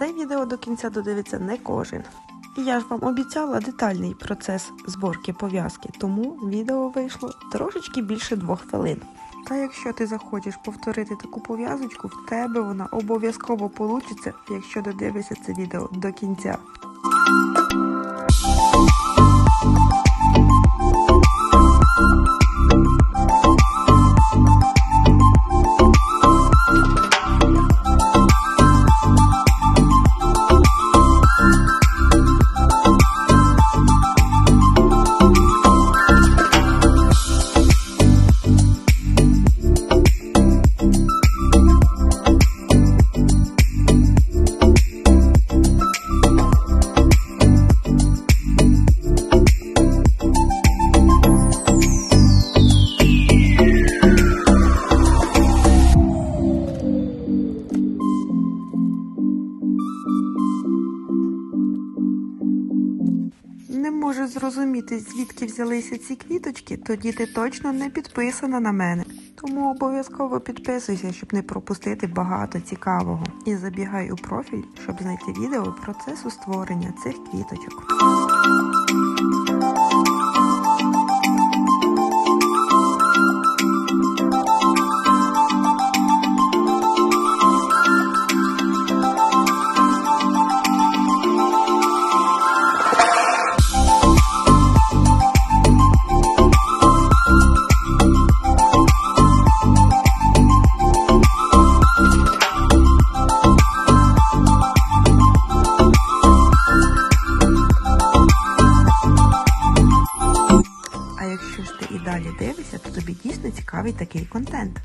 це відео до кінця додивиться не кожен. І я ж вам обіцяла детальний процес зборки пов'язки, тому відео вийшло трошечки більше двох хвилин. Та якщо ти захочеш повторити таку пов'язочку, в тебе вона обов'язково получиться, якщо додивишся це відео до кінця. Можу зрозуміти, звідки взялися ці квіточки, тоді ти точно не підписана на мене. Тому обов'язково підписуйся, щоб не пропустити багато цікавого. І забігай у профіль, щоб знайти відео процесу створення цих квіточок. Далі дивишся, то тобі дійсно цікавий такий контент.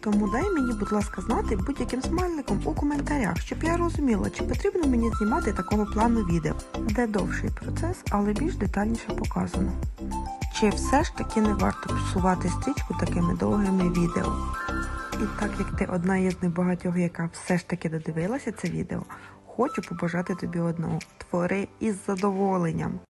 Тому дай мені, будь ласка, знати будь-яким смайликом у коментарях, щоб я розуміла, чи потрібно мені знімати такого плану відео, де довший процес, але більш детальніше показано. Чи все ж таки не варто псувати стрічку такими довгими відео? І так як ти одна із небагатьох, яка все ж таки додивилася це відео, хочу побажати тобі одного: твори із задоволенням.